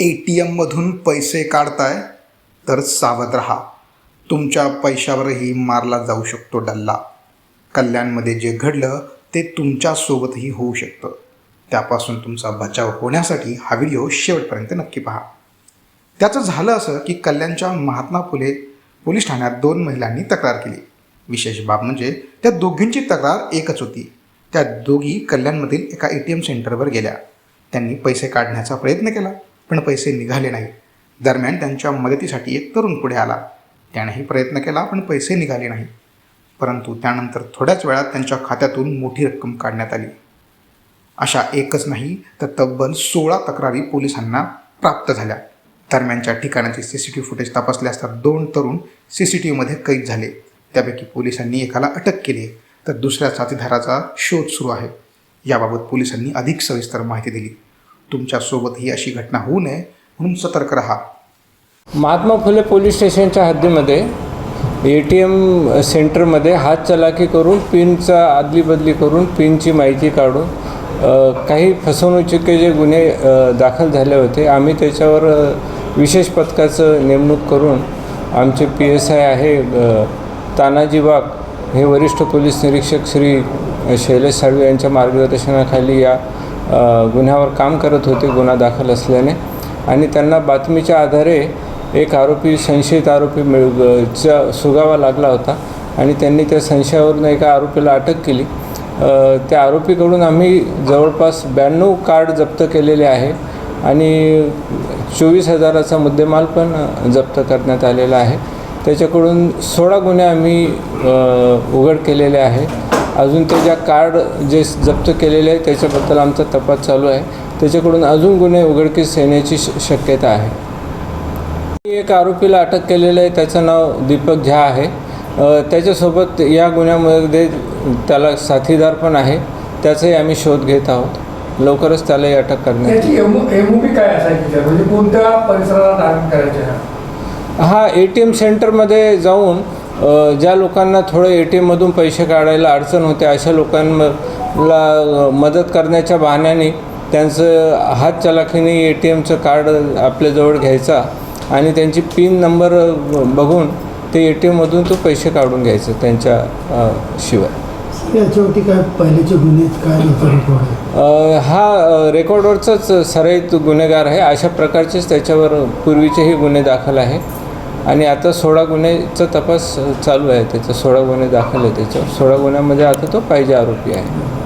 A T एममधून पैसे काढताय तर सावध रहा. तुमच्या पैशावरही मारला जाऊ शकतो डल्ला. कल्याणमध्ये जे घडलं ते तुमच्यासोबतही होऊ शकतं. त्यापासून तुमचा बचाव होण्यासाठी हा व्हिडिओ शेवटपर्यंत नक्की पहा. त्याचं झालं असं की कल्याणच्या महात्मा फुले पोलीस ठाण्यात दोन महिलांनी तक्रार केली. विशेष बाब म्हणजे त्या दोघींची तक्रार एकच होती. त्या दोघी कल्याणमधील एका ए टी एम सेंटरवर गेल्या. त्यांनी पैसे काढण्याचा प्रयत्न केला. पण पैसे निघाले नाही. दरम्यान त्यांच्या मदतीसाठी एक तरुण पुढे आला. त्यानेही प्रयत्न केला पण पैसे निघाले नाही. परंतु त्यानंतर थोड्याच वेळात त्यांच्या खात्यातून मोठी रक्कम काढण्यात आली. अशा एकच नाही तर तब्बल सोळा तक्रारी पोलिसांना प्राप्त झाल्या. दरम्यानच्या ठिकाणाचे C C T V footage तपासले असता दोन तरुण सी सी टी व्हीमध्ये कैद झाले. त्यापैकी पोलिसांनी एकाला अटक केली तर दुसऱ्या साथीदाराचा शोध सुरू आहे. याबाबत पोलिसांनी अधिक सविस्तर माहिती दिली. तुमच्यासोबत ही अशी घटना होऊ नये म्हणून सतर्क राहा. महात्मा फुले पोलीस स्टेशनच्या हद्दीमध्ये ए टी एम सेंटरमध्ये हात चलाखी करून पिनचा आदलीबदली करून पिनची माहिती काढून काही फसवणुकीचे जे गुन्हे दाखल झाले होते. आम्ही त्याच्यावर विशेष पथकाचं नेमणूक करून आमचे पी एस आय आहे तानाजी वाघ हे वरिष्ठ पोलीस निरीक्षक श्री शैलेश साळवे यांच्या मार्गदर्शनाखाली या गुन्ह्यावर काम करत होते गुन्हा दाखल असल्याने. आणि त्यांना बातमीच्या आधारे एक आरोपी संशयित आरोपी मिळ चा सुगावा लागला होता. आणि त्यांनी त्या संशयावरून एका आरोपीला अटक केली. त्या आरोपीकडून आम्ही जवळपास ब्याण्णव कार्ड जप्त केलेले आहे. आणि चोवीस हजाराचा मुद्देमाल पण जप्त करण्यात आलेला आहे. त्याच्याकडून सोळा गुन्हे आम्ही उघड केलेले आहे. अजून ते ज्या कार्ड जे जप्त केलेले आहे त्याच्याबद्दल आमचा तपास चालू आहे. त्याच्याकडून अजून गुन्हे उघडकीस येण्याची श शक्यता आहे. एक आरोपीला अटक केलेलं आहे त्याचं नाव दीपक झा आहे. त्याच्यासोबत या गुन्ह्यामध्ये त्याला साथीदार पण आहे. त्याचाही आम्ही शोध घेत आहोत. लवकरच त्यालाही अटक करण्यात? म्हणजे हा? ए टी एम सेंटरमध्ये जाऊन ज्या लोकांना थोडं ए टी एममधून पैसे काढायला अडचण होते अशा लोकांना मदत करण्याच्या बहाण्याने त्यांचं हात चलाखीने ए टी एमचं कार्ड आपल्याजवळ घ्यायचा आणि त्यांची पिन नंबर बघून ते ए टी एममधून तो पैसे काढून घ्यायचं त्यांच्या शिवाय. याच्यावरती काय पहिलेचे गुन्हे काय हा रेकॉर्डवरचाच सराईत गुन्हेगार आहे. अशा प्रकारचेच त्याच्यावर पूर्वीचेही गुन्हे दाखल आहे. आणि आता सोळा गुन्हेचा तपास चालू आहे. त्याचा सोळा गुन्हे दाखल आहे. त्याच्यावर सोळा गुन्ह्यामध्ये आता तो पाहिजे आरोपी आहे.